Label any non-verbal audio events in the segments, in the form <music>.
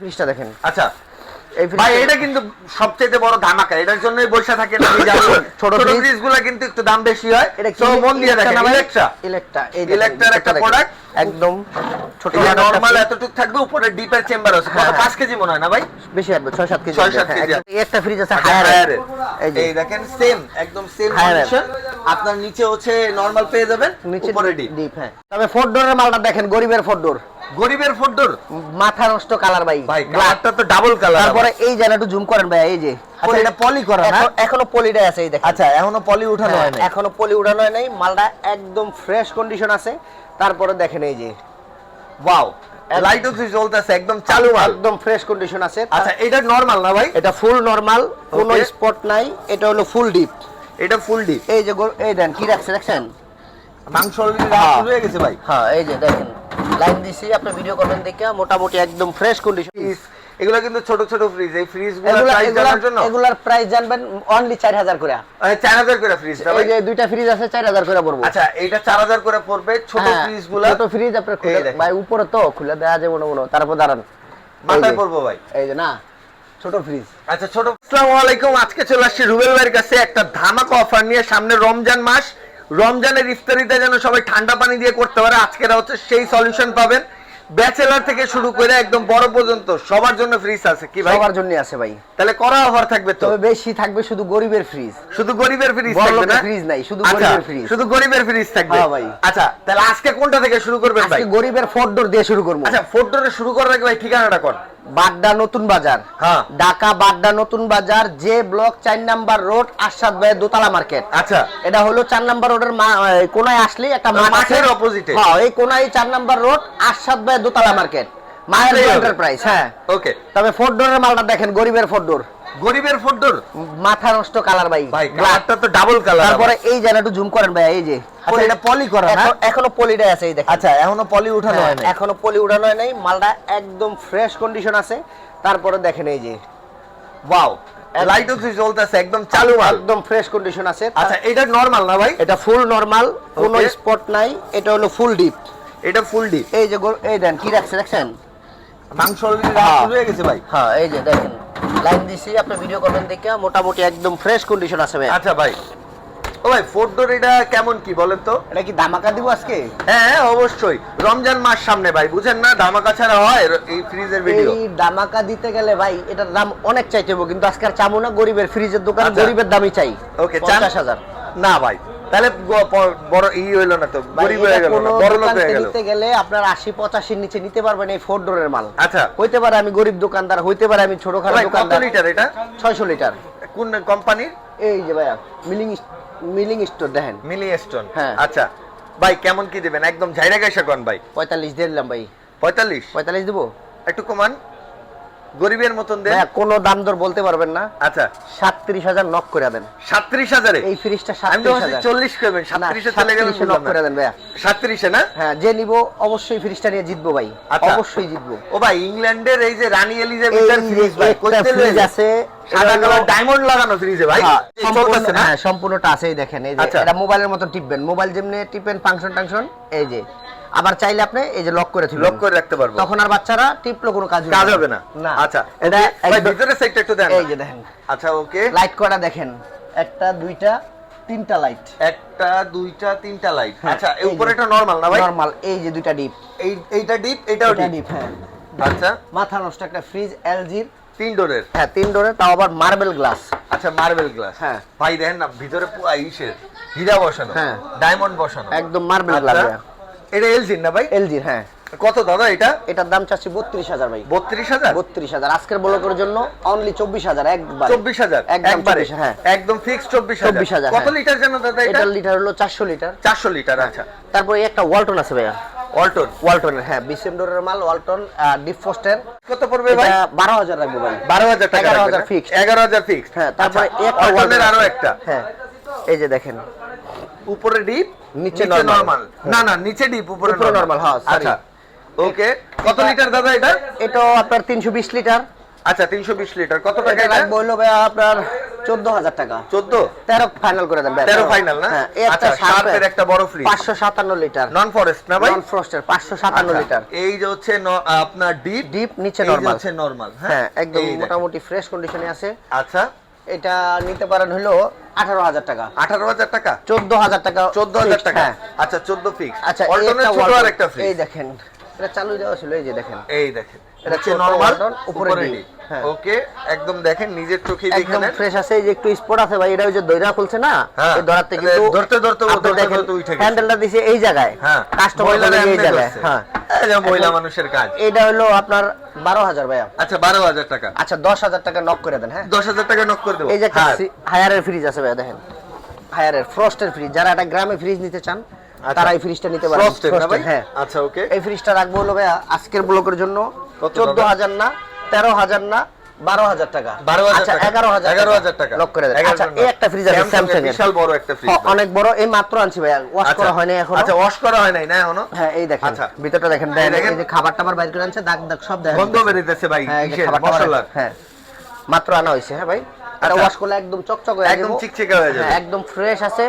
ফ্রিজটা দেখেন। আচ্ছা এই ভাই এটা কিন্তু সবচেয়ে বড় ধামাকা। এটার জন্যই বসে থাকে না ছোট ফ্রিজ। গুলা কিন্তু একটু দাম বেশি হয়। তো মন দিয়ে দেখেন ইলেকট্রা ইলেকট্রা এই ইলেকট্রার একটা product। একদম ছোট নরমাল এতটুক থাকবে উপরে ডিপের চেম্বার আছে। কত হ্যাঁ, হ্যাঁ। পাঁচ কেজি মনে হয় না ভাই? বেশি আসবে ছয় সাত কেজি ছয় আসবে, সাত হ্যাঁ, কেজি একটা ফ্রিজ আছে আচ্ছা, হায়ার এই দেখেন সেম একদম সেম কন্ডিশন আপনার নিচে হচ্ছে নরমাল পেয়ে যাবেন উপরে ডিপ ডিপ হ্যাঁ। তবে ফোর ডোরের মালটা দেখেন গরিবের ফোর ডোর গরিবের ফোল্ডর মাথা নষ্ট কালার ভাই। ভাই কালারটা তো ডাবল কালার তারপরে এই যে একটু জুম করেন ভাই এই যে। আচ্ছা এটা পলি করা না? এখনও পলিটাই আছে এই দেখেন। আচ্ছা এখনও পলি উঠানো হয় হ্যাঁ, এখনও পলি উড়ানো হয় নাই। মালটা একদম ফ্রেশ কন্ডিশন আছে। তারপরে দেখেন এই যে। ওয়াও লাইট অফ জ্বলতেছে একদম চালু মাল। একদম ফ্রেশ কন্ডিশন আছে। আচ্ছা এটা নরমাল না ভাই? এটা ফুল নরমাল কোনো স্পট নাই। এটা হলো ফুল ডিপ এটা ফুল ডিপ এই যে এই দেন কি রাখছে দেখছেন? মাংস অলরেডি হ্যাঁ। হয়ে গেছে ভাই। হ্যাঁ এই যে দেখেন। লাইন দিছি আপনি ভিডিও করবেন দেখে মোটামুটি একদম ফ্রেশ কন্ডিশন এগুলো কিন্তু ছোট ছোট ফ্রিজ এই ফ্রিজ প্রাইস জানার জন্য? এগুলার প্রাইস জানবেন অনলি চার হাজার করে। চার হাজার করে ফ্রিজ না এই যে দুইটা ফ্রিজ আছে চার হাজার করে পড়ব। আচ্ছা এইটা চার হাজার করে পড়বে ছোট হ্যাঁ, ফ্রিজগুলো। ছোট ফ্রিজ আপনার খুলে। ভাই উপরে তো খুলে দেওয়া যাবে মনে মনে তারপর দাঁড়ান। মাথায় পড়ব ভাই। এই যে না ছোট ফ্রিজ আচ্ছা ছোট আসসালামু আলাইকুম আজকে চলে আসছি রুবেল ভাইয়ের কাছে একটা ধামাকা অফার নিয়ে সামনে রমজান মাস। রমজানের ইফতারিতে যেন সবাই ঠান্ডা পানি দিয়ে করতে পারে আজকের হচ্ছে সেই সলিউশন পাবেন। ব্যাচেলার থেকে শুরু করে একদম বড় পর্যন্ত সবার জন্য ফ্রিজ আছে কি ভাই? সবার জন্য আছে ভাই। তাহলে করা অফার থাকবে তো? তবে বেশি থাকবে শুধু গরিবের ফ্রিজ শুধু গরিবের ফ্রিজ থাকবে না? ফ্রিজ নাই, শুধু আচ্ছা, গরিবের ফ্রিজ। শুধু গরিবের ফ্রিজ থাকবে। হ্যাঁ ভাই। আচ্ছা তাহলে আজকে কোনটা থেকে শুরু করবেন ভাই? আজকে গরিবের ফোর ডোর দিয়ে শুরু করব। আচ্ছা ফোর ডোরে শুরু করার আগে ভাই ঠিকানাটা কোন বাড্ডা নতুন বাজার। হ্যাঁ। ঢাকা বাড্ডা নতুন বাজার যে ব্লক চার নাম্বার রোড আশাদ ভাই দোতলা মার্কেট। আচ্ছা। এটা হলো চার নাম্বার রোডের কোনায় আসলে একটা মাঠ মাঠের অপোজিটে হ্যাঁ এই কোনায় চার নাম্বার রোড আশাদ ভাই দোতলা মার্কেট। মায়ের এন্টারপ্রাইজ হ্যাঁ। ওকে তবে ফোর ডোরের মালটা দেখেন গরিবের ফোর ডোর। গরিবের ফোর মাথা নষ্ট কালার ভাই ভাই কালারটা তো ডাবল কালার তারপরে এই যে একটু জুম করেন ভাই এই যে। আচ্ছা এটা পলি করা না? এখনও পলিটাই আছে এই দেখেন। আচ্ছা এখনও পলি উঠানো হ্যাঁ, হয় না এখনও পলি উড়ানো হয় নাই মালটা একদম ফ্রেশ কন্ডিশন আছে। তারপরে দেখেন এই যে। ওয়াও লাইট অফ জ্বলতেছে একদম চালু মাল। একদম ফ্রেশ কন্ডিশন আছে। আচ্ছা এটা নরমাল না ভাই? এটা ফুল নরমাল কোনো স্পট নাই এটা হলো ফুল ডিপ এটা ফুল ডিপ এই যে এই দেন কি রাখছে দেখছেন? মাংস হ্যাঁ। হয়ে গেছে ভাই। হ্যাঁ এই যে দেখেন লাইন দিছি আপনি ভিডিও করবেন দেখে মোটামুটি একদম ফ্রেশ কন্ডিশন আছে ভাই। আচ্ছা ভাই। ও ভাই ফোর ডোর এটা কেমন কি বলেন তো? এটা কি দামাকা দিব আজকে? হ্যাঁ হ্যাঁ, অবশ্যই। রমজান মাস সামনে ভাই বুঝেন না? ধামাকা ছাড়া হয় এই ফ্রিজের ভিডিও এই দামাকা দিতে গেলে ভাই এটার দাম অনেক চাইতে হবে কিন্তু আজকে আর চামু না গরিবের ফ্রিজের দোকান আচ্ছা। গরিবের দামই চাই। ওকে পঞ্চাশ হাজার। না ভাই তাহলে বড় ই হইল না তো গরিব হয়ে গেল বড় লোক হয়ে গেল। নিতে গেলে আপনার আশি পঁচাশির নিচে নিতে পারবেন এই ফোর ডোরের মাল। আচ্ছা। হইতে পারে আমি গরিব দোকানদার হইতে পারে আমি ছোটখাটো ভাই কত দোকানদার। লিটার এটা? ছয়শো লিটার কোন কোম্পানির এই যে ভাইয়া মিলিং মিলিং স্টোর দেখেন। মিলিং স্টোন হ্যাঁ। আচ্ছা। ভাই কেমন কি দিবেন? একদম ঝাইরা গাইসা কোন ভাই। পঁয়তাল্লিশ দিয়ে দিলাম ভাই। পঁয়তাল্লিশ? পঁয়তাল্লিশ দেবো? একটু কমান। গরিবের মতন দেন। কোনো দাম দর বলতে পারবেন না। আচ্ছা। সাতত্রিশ হাজার নক করে দেন। সাতত্রিশ হাজারে? এই ফ্রিজটা সাতত্রিশ হাজার। চল্লিশ করবেন না, সাতত্রিশে চলে গেলেন 37 করে দেন ভাইয়া। সাতত্রিশে না? হ্যাঁ যে নিবো অবশ্যই ফ্রিজটা নিয়ে জিতবো ভাই। আচ্ছা। অবশ্যই জিতবো। ও ভাই ইংল্যান্ডের এই যে রানী এলিজাবেথের ফ্রিজ ভাই ফ্রিজ আছে। সাদা কালার ডায়মন্ড লাগানো ফ্রিজে ভাই। হ্যাঁ, চলতেছে না? হ্যাঁ, সম্পূর্ণটা আছে দেখেন। এই যে আচ্ছা। এটা মোবাইলের মতো টিপবেন। মোবাইল যেমনি টিপেন ফাংশন টাংশন এই যে। আবার চাইলে আপনি এই যে লক করে লক করে রাখতে পারব। তখন আর বাচ্চারা টিপলো কোনো কাজ কাজ হবে না? না। আচ্ছা এটা ভিতরে সাইডটা একটু দেন। এই যে দেখেন। আচ্ছা ওকে। লাইট করা দেখেন? একটা দুইটা তিনটা লাইট একটা দুইটা তিনটা লাইট হ্যাঁ, আচ্ছা এই উপরে এটা নরমাল না ভাই? নরমাল এই যে দুইটা ডিপ এই এইটা ডিপ এটাও এটা ডিপ হ্যাঁ। আচ্ছা। মাথা নষ্ট একটা ফ্রিজ এলজির তিন ডোরের? হ্যাঁ তিন ডোরে তাও আবার মার্বেল গ্লাস আচ্ছা মার্বেল গ্লাস হ্যাঁ। ভাই দেখেন না ভিতরে পুরো ইসের হীরা বসানো। হ্যাঁ। ডায়মন্ড বসানো। একদম মার্বেল আচ্ছা। গ্লাস এটা এলজির না ভাই? এলজির হ্যাঁ। কত দাদা এটা? এটার দাম চাচ্ছি বত্রিশ হাজার ভাই। বত্রিশ হাজার? বত্রিশ হাজার। আজকের ব্লকের জন্য অনলি চব্বিশ হাজার একবার। চব্বিশ হাজার? একদম একবারে? 24, হ্যাঁ। একদম ফিক্স চব্বিশ 24,000, কত হ্যাঁ। লিটার যেন দাদা এটার লিটার হলো চারশো লিটার চারশো লিটার আচ্ছা। তারপরে একটা ওয়ালটন আছে ভাইয়া। অল্টন ওয়ালটনের হ্যাঁ। বিসেমডোরের মাল ওয়ালটন ডিপ ফোস্টের কত পড়বে ভাই? বারো হাজার রাখব ভাই। হাজার টাকা হাজার হ্যাঁ? এগারো হাজার ফিক্স হ্যাঁ তারপরে একটা অল্টনের Walton আরও একটা। হ্যাঁ। এই যে দেখেন। উপরে ডিপ নিচে নরমাল না না নিচে ডিপ উপরে নরমাল হ্যাঁ। আচ্ছা ওকে কত লিটার দাদা এটা? এটাও আপনার তিনশো বিশ লিটার আচ্ছা তিনশো বিশ লিটার কত টাকা এটা? এটা রাখব হলো ভাইয়া আপনার চোদ্দ হাজার টাকা। চোদ্দ? তেরো ফাইনাল করে দেন ব্যাস। তেরো ফাইনাল না? হ্যাঁ আচ্ছা শার্পের একটা বড় পাঁচশো সাতান্ন লিটার নন ফরেস্ট না ভাই? নন ফ্রস্টের পাঁচশো সাতান্ন আচ্ছা, লিটার এই যে হচ্ছে আপনার ডিপ ডিপ নিচে নরমাল হচ্ছে নরমাল হ্যাঁ? একদম মোটামুটি ফ্রেশ কন্ডিশনে আছে। আচ্ছা। এটা নিতে পারেন হলো আঠারো হাজার টাকা। আঠারো হাজার টাকা? চোদ্দ হাজার টাকা চোদ্দ হাজার টাকা? হ্যাঁ। আচ্ছা চোদ্দ ফিক্স আচ্ছা এই দেখেন এটা চালু যাওয়া ছিল এই যে দেখেন। এই দেখেন। এটা হচ্ছে নরমাল উপরে ডিপ। ডিপ হ্যাঁ। ওকে একদম দেখেন নিজের চোখে দেখে একদম নেন। ফ্রেশ আছে এই যে একটু স্পট আছে ভাই এটা ওই যে দইরা খুলছে না? হ্যাঁ। এই মানে কিন্তু ধরতে ধরতে দেখেন। হ্যান্ডেলটা দিছে এই জায়গায় হ্যাঁ কাস্টমার মহিলারা এই জায়গায় হ্যাঁ। যে মহিলা মানুষের কাজ। এটা হলো আপনার বারো হাজার ভাইয়া। আচ্ছা বারো হাজার টাকা। আচ্ছা দশ হাজার টাকা নক করে দেন হ্যাঁ। দশ হাজার টাকা নক করে দেবো। এই যে হ্যাঁ। হায়ারের ফ্রিজ আছে ভাইয়া দেখেন। হায়ারের ফ্রস্টের ফ্রিজ যারা একটা গ্রামে ফ্রিজ নিতে চান আচ্ছা। তারা এই ফ্রিজটা নিতে পারেন? Frosted, হ্যাঁ। আচ্ছা ওকে এই ফ্রিজটা রাখব হলো ভাইয়া আজকের ব্লকের জন্য। চোদ্দ হাজার না তেরো হাজার না বারো হাজার টাকা। 12,000 আচ্ছা টাকা। এগারো হাজার টাকা। লক করে দেন। আচ্ছা এই একটা ফ্রিজ আছে স্যামসাং এর। বিশাল বড় একটা ফ্রিজ অনেক বড় এই মাত্র আনছি ভাইয়া। ওয়াশ করা হয়নি এখন। আচ্ছা ওয়াশ করা হয় নাই না এখনও? হ্যাঁ এই দেখেন। আচ্ছা। ভিতরটা দেখেন দেখেন দেখেন। এই যে খাবার টাবার বাইর করে আনছে দাগ দাগ সব দেখেন গন্ধ বেরিতেছে ভাই হ্যাঁ এই যে কিসের? খাবার মশলার হ্যাঁ। মাত্র আনা হয়েছে হ্যাঁ ভাই। আর আচ্ছা। ওয়াশ করলে একদম চকচক হয়ে একদম চিকচিকে হয়ে যাবে। একদম ফ্রেশ আছে।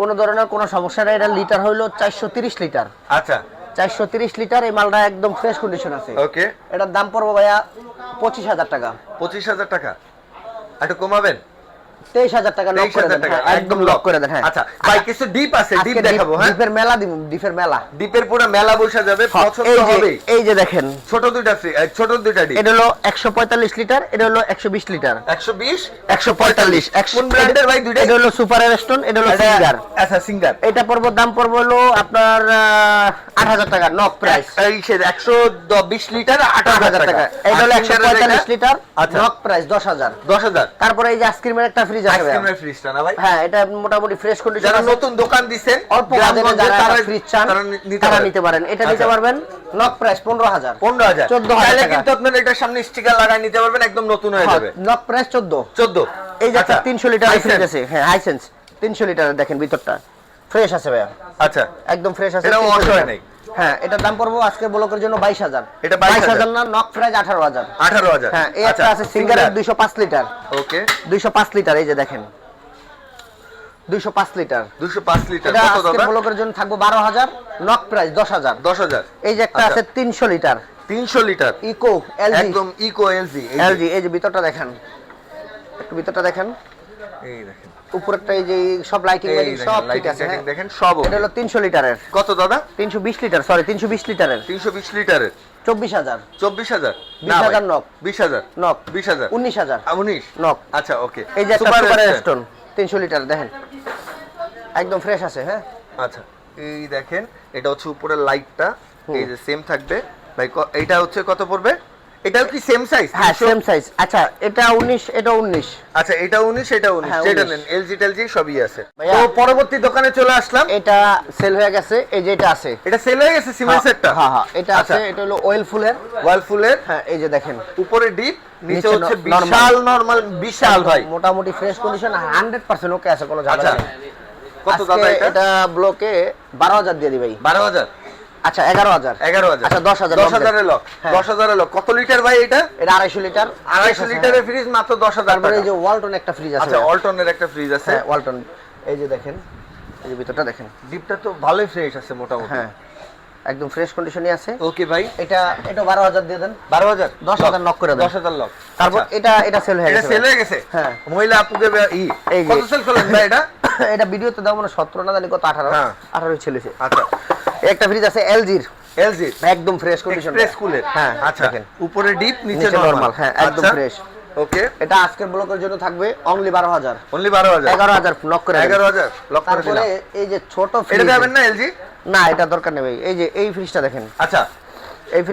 কোনো ধরনের কোনো সমস্যা নেই। এটা লিটার হইল চারশো তিরিশ লিটার আচ্ছা। চারশো তিরিশ লিটার এই মালটা একদম ফ্রেশ কন্ডিশন আছে। ওকে এটার দাম পড়ব ভাইয়া পঁচিশ হাজার টাকা। পঁচিশ হাজার টাকা। একটু কমাবেন? তেইশ হাজার টাকা লক করে দেন। হ্যাঁ, একদম লক করে দেন হ্যাঁ। আচ্ছা ভাই কিছু ডিপ আছে ডিপ দেখাবো হ্যাঁ? ডিপের মেলা দিব ডিপের মেলা। ডিপের পুরো মেলা বসে যাবে পছন্দ হবে। এই যে দেখেন। ছোট দুইটা ফ্রি ছোট দুইটা ডিপ এটা হলো একশো পঁয়তাল্লিশ লিটার এটা হলো একশো বিশ লিটার। একশো বিশ? একশো পঁয়তাল্লিশ কোন ব্র্যান্ডের ভাই দুইটা এটা হলো সুপার রেস্টন এটা হলো সিঙ্গার আচ্ছা সিঙ্গার এটা পড়ব দাম পড়ব হলো আপনার আট হাজার টাকা নক প্রাইস এই সে একশো বিশ লিটার আট আট হাজার টাকা। এটা হলো একশো পঁয়তাল্লিশ লিটার আচ্ছা। নক প্রাইস দশ হাজার। দশ হাজার। তারপরে এই যে আইসক্রিমের একটা ফ্রিজ আছে আইসক্রিমের ফ্রিজটা না ভাই? হ্যাঁ এটা মোটামুটি ফ্রেশ কন্ডিশন যারা নতুন দোকান দিবেন অল্প বাজারে যারা ফ্রিজ চান তারা নিতে পারেন। এটা নিতে আচ্ছা। পারবেন নক প্রাইস পনেরো হাজার। পনেরো হাজার। 14,000 তাহলে কিন্তু আপনারা এটার সামনে স্টিকার লাগায় নিতে পারবেন একদম নতুন হয়ে যাবে। নক প্রাইস চোদ্দ। চোদ্দ। এই যে একটা আচ্ছা, তিনশো লিটার ফ্রিজ আছে। হ্যাঁ হাইসেন্স তিনশো লিটার দেখেন ভিতরটা। ফ্রেশ আছে ভাইয়া। আচ্ছা। একদম ফ্রেশ আছে। 300 wash হয় নাই। হ্যাঁ এটার দাম পড়ব আজকে ব্লকের জন্য বাইশ হাজার। এটা 22,000 বাইশ হাজার না নক প্রাইস আঠারো হাজার। আঠারো হাজার। হ্যাঁ এই একটা আছে সিঙ্গারের দুইশো পাঁচ লিটার ওকে। দুইশো পাঁচ লিটার এই যে দেখেন। দুইশো পাঁচ লিটার দুশো পাঁচ লিটার এটা আজকে ব্লকের জন্য থাকব বারো হাজার নক প্রাইস দশ হাজার। দশ হাজার। এই যে একটা আচ্ছা। আছে তিনশো লিটার তিনশো লিটার ইকো এলজি একদম ইকো এলজি এলজি এই যে ভিতরটা দেখেন। একটু ভিতরটা দেখেন। এই দেখেন। উপরেরটা এই যে সব লাইটিং লাইটিং সব ঠিক আছে হ্যাঁ। দেখেন সব এটা হলো তিনশো লিটারের। কত দাদা? লিটার সরি লিটারের। লিটারের। নক। আচ্ছা ওকে। এই যে সুপার স্টোন তিনশো লিটার দেখেন। একদম ফ্রেশ আছে হ্যাঁ? আচ্ছা এই দেখেন এটা হচ্ছে উপরের লাইটটা এই যে সেম থাকবে। ভাই এইটা হচ্ছে কত পড়বে? এটাও কি সেম সাইজ হ্যাঁ সেম সাইজ আচ্ছা এটা উনিশ এটা উনিশ। আচ্ছা এটা উনিশ এটা উনিশ। হ্যাঁ, যেটা 19 নেন এলজি টেলজি সবই আছে। তো পরবর্তী দোকানে চলে আসলাম। এটা সেল হয়ে গেছে এই যে এটা আছে। এটা সেল হয়ে গেছে সিমেন্ট সেটটা হ্যাঁ হ্যাঁ এটা আচ্ছা। আছে এটা হলো অয়েল ফুলের। ওয়ালফুলের হ্যাঁ এই যে দেখেন। উপরে ডিপ নিচে হচ্ছে বিশাল নরমাল বিশাল ভাই। মোটামুটি fresh condition hundred percent okay আছে কোনো ঝামেলা আচ্ছা। নেই। কত দাদা এটা? এটা ব্লকে বারো হাজার দিয়ে দিবে বারো হাজার? আচ্ছা এগারো হাজার। এগারো হাজার। আচ্ছা, দশ লক। হাজারের লক হ্যাঁ। দশ হাজারের লক। কত লিটার ভাই এটা? এটা আড়াইশো লিটার। আড়াইশো লিটারের ফ্রিজ মাত্র দশ হাজার এই যে ওয়ালটন একটা ফ্রিজ আছে আচ্ছা অল্টনের একটা ফ্রিজ আছে। হ্যাঁ ওয়ালটন এই যে দেখেন এই যে ভিতরটা দেখেন। ডিপটা তো ভালোই ফ্রেশ আছে মোটামুটি। হ্যাঁ একদম ফ্রেশ কন্ডিশনে আছে। ওকে ভাই। এটা এটা বারো হাজার দিয়ে দেন। বারো হাজার? দশ হাজার knock করে দেন। দশ হাজার লক। তারপর এটা এটা সেল হয়ে এটা গেছে সেল হয়ে গেছে? হ্যাঁ। মহিলা আপুকে ই? কত সেল করলেন ভাই এটা? <coughs> এটা ভিডিওতে দাও মানে সতেরো না জানি কত আঠারো। হ্যাঁ। আঠারো ছেলেছে আচ্ছা। একটা ফ্রিজ আছে এলজির এলজির একদম ফ্রেশ কন্ডিশন ফ্রেশ কুলার হ্যাঁ আচ্ছা দেখেন উপরে ডিপ নিচে নরমাল হ্যাঁ একদম ফ্রেশ ওকে এটা আজকের ব্লকের জন্য থাকবে অনলি বারো হাজার। অনলি বারো হাজার? এগারো হাজার লক করে। এগারো হাজার লক করে এই যে ছোট ফ্রিজ এটা যাবেন না এলজি না এটা দরকার নেই এই যে এই ফ্রিজটা দেখেন। আচ্ছা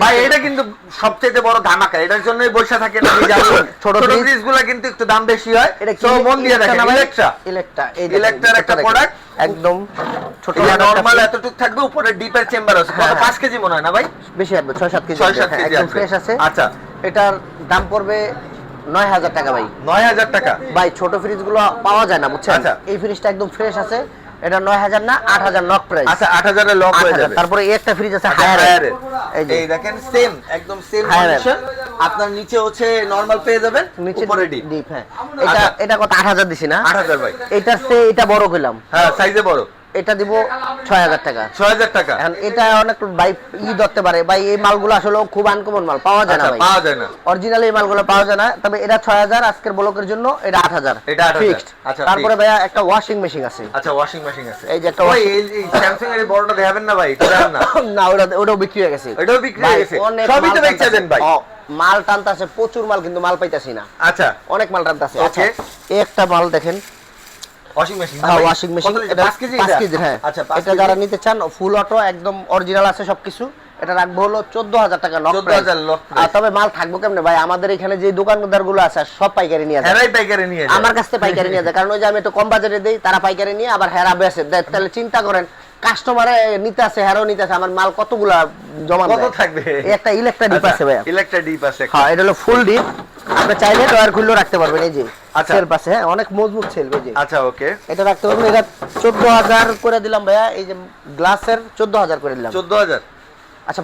ভাই এটা কিন্তু সবচেয়ে বড় ধামাকা। এটার জন্যই বসে থাকে না <coughs> ছোট ছোট ফ্রিজগুলা কিন্তু একটু দাম বেশি হয়। তো মন দিয়ে দেখেন ইলেকট্রা ইলেকট্রা এই ইলেকট্রার একটা product। একদম ছোট নরমাল এতটুক থাকবে উপরে ডিপের চেম্বার আছে। কত হ্যাঁ, পাঁচ কেজি মনে হয় না ভাই? বেশি আসবে ছয় সাত কেজি ছয় আসবে, সাত হ্যাঁ, কেজি একদম ফ্রেশ আছে। আচ্ছা। এটার দাম পড়বে নয় হাজার টাকা ভাই। নয় হাজার টাকা? ভাই ছোট ফ্রিজগুলো পাওয়া যায় না বুঝছেন? আচ্ছা। এই ফ্রিজটা একদম ফ্রেশ আছে। এটা নয় হাজার না আট লক প্রাইস আচ্ছা আট হাজারে লক হয়ে যাবে। তারপরে এই একটা ফ্রিজ আছে আচ্ছা, হায়ার হায়ারের। এই দেখেন সেম একদম সেম। কন্ডিশন আপনার নিচে হচ্ছে নরমাল পেয়ে যাবেন উপরে ডিপ ডিপ হ্যাঁ। এটা আচ্ছা। এটা কত? আট হাজার দিছি না? আট হাজার ভাই। এটা সে এটা বড় কইলাম। হ্যাঁ সাইজে বড়। এটা দিব ছয় হাজার টাকা। ছয় হাজার টাকা। এখন এটা অনেক ভাই ই ধরতে পারে। ভাই এই মালগুলো আসলে খুব আনকমন মাল পাওয়া যায় না আচ্ছা পাওয়া যায় না। অরিজিনাল এই মালগুলো পাওয়া যায় না তবে এটা ছয় হাজার আজকের ব্লকের জন্য এটা আট হাজার। এটা ফিক্সড আচ্ছা, তারপরে ভাইয়া একটা ওয়াশিং মেশিন আছে। আচ্ছা ওয়াশিং মেশিন আছে। এই যে একটা ওই এই স্যামসাং এর বড়টা দেখাবেন না ভাই? না? <laughs> না ওটা ওটাও বিক্রি হয়ে গেছে। এটাও বিক্রি হয়ে গেছে। সবই তো বেচে দেন ভাই। মাল টানতাছে প্রচুর মাল কিন্তু মাল পাইতাছি না। আচ্ছা। অনেক মাল টানতাছে। আচ্ছা একটা মাল দেখেন। ওয়াশিং মেশিন হ্যাঁ ওয়াশিং মেশিন এটা 5 কেজি 5 কেজি হ্যাঁ। আচ্ছা এটা যারা নিতে চান ফুল অটো একদম অরিজিনাল আছে সবকিছু। এটা রাখব হলো চোদ্দ হাজার টাকা নক 14,000 lock আর তবে মাল থাকব কেমনে? ভাই আমাদের এখানে যে দোকানদারগুলো আছে সব পাইকারি নিয়ে যায়। হেরাই পাইকারি নিয়ে আমার কাছ পাইকারি নিয়ে যায়। কারণ ওই যে আমি একটু কম বাজারে দেই তারা পাইকারি নিয়ে আবার হেরা বেসে তাহলে চিন্তা করেন কাস্টমারে নিতে আছে হেরাও নিতে আছে আমার মাল কতগুলা জমা কত থাকবে? একটা ইলেকট্রা ডিপ আছে ইলেকট্রা ডিপ আছে হ্যাঁ এটা হলো ফুল ডিপ আপনি চাইলে ডয়ার খুললেও রাখতে পারবেন এই যে। আচ্ছা। সেল পাশে হ্যাঁ অনেক মজবুত সেল এই যে আচ্ছা ওকে এটা রাখতে পারবেন এটা চোদ্দ হাজার করে দিলাম ভাইয়া এই যে গ্লাসের চোদ্দ হাজার করে দিলাম চোদ্দ হাজার আচ্ছা।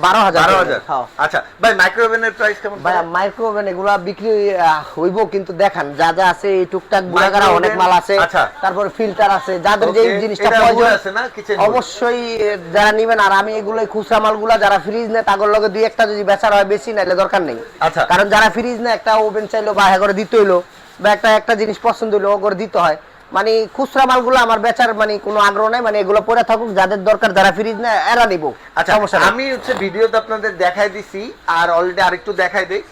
হ্যাঁ আচ্ছা ভাই মাইক্রোওভেনের প্রাইস কেমন মাইক্রোওভেন এগুলা বিক্রি হইব কিন্তু দেখান যা যা আছে এই টুকটাক বুড়াগাড়া অনেক মাল আছে আচ্ছা। তারপরে ফিল্টার আছে যাদের যে জিনিসটা প্রয়োজন আছে না? Wood। অবশ্যই যারা নিবেন আর আমি এগুলো খুচরা মালগুলা যারা ফ্রিজ নেয় তাগর লগে দুই একটা যদি বেচার হয় বেশি নাইলে দরকার নেই আচ্ছা। কারণ যারা ফ্রিজ নেয় একটা ওভেন চাইলো বা হ্যাঁ করে দিতে হইল বা একটা একটা জিনিস পছন্দ হলে ও করে দিতে হয়। মানে খুচরা মালগুলো আমার বেচার মানে কোনো আগ্রহ নাই মানে এগুলো পরে থাকুক যাদের দরকার যারা ফ্রিজ না এরা নিব। আচ্ছা সমস্যা আমি হচ্ছে ভিডিওতে আপনাদের দেখাই দিছি আর অলরেডি আরেকটু দেখাই দেই।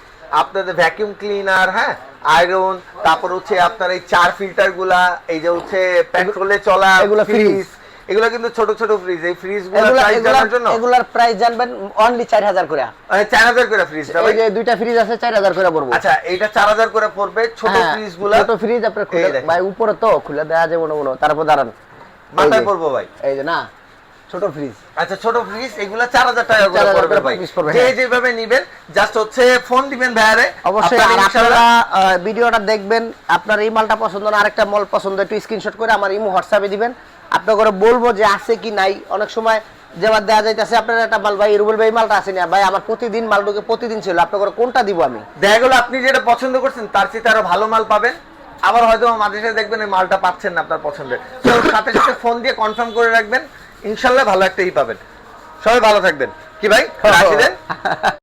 আপনাদের ভ্যাকিউম ক্লিনার হ্যাঁ আয়রন তারপর হচ্ছে আপনার এই চার ফিল্টারগুলা এই যে হচ্ছে পেট্রোলে চলা এগুলো ফ্রিজ এগুলো কিন্তু ছোট ছোট ফ্রিজ এই ফ্রিজগুলো এগুলা- প্রাইস জানার জন্য? এগুলার প্রাইস জানবেন অনলি চার হাজার করে। মানে চার হাজার করে ফ্রিজ এই যে দুইটা ফ্রিজ আছে চার হাজার করে পড়ব। আচ্ছা এইটা চার হাজার করে পড়বে ছোট হ্যাঁ, ফ্রিজগুলা। ছোট ফ্রিজ আপনার খুলে ভাই উপরে তো খুলে দেওয়া যাবে মনে তারপর দাঁড়ান। মাথায় পড়ব ভাই। এই যে না। ছোট ফ্রিজ আচ্ছা ছোট ফ্রিজ এগুলা চার হাজার টাকা করে পড়বে ভাই। যে হ্যাঁ। যেভাবে নিবেন জাস্ট হচ্ছে ফোন দিবেন ভাইয়ারে। অবশ্যই আপনার ভিডিওটা দেখবেন আপনার এই মালটা পছন্দ না আরেকটা মাল পছন্দ একটু স্ক্রিনশট করে আমার ইমো হোয়াটসঅ্যাপে দিবেন। আপনার করে বলব যে আছে কি নাই। অনেক সময় যেবার দেওয়া যাইতেছে আপনার একটা মাল ভাই রুবেল ভাই মালটা আছে না ভাই আমার প্রতিদিন মাল ঢুকে প্রতিদিন ছিল আপনার কোনটা দিব আমি? দেখা গেলো আপনি যেটা পছন্দ করছেন তার চেয়ে আরও ভালো মাল পাবেন। আবার হয়তো মাঝে সাথে দেখবেন এই মালটা পাচ্ছেন না আপনার পছন্দের। তো সাথে সাথে ফোন দিয়ে কনফার্ম করে রাখবেন। ইনশাল্লাহ ভালো একটা ই পাবেন। সবাই ভালো থাকবেন। কি ভাই? রাখি <laughs>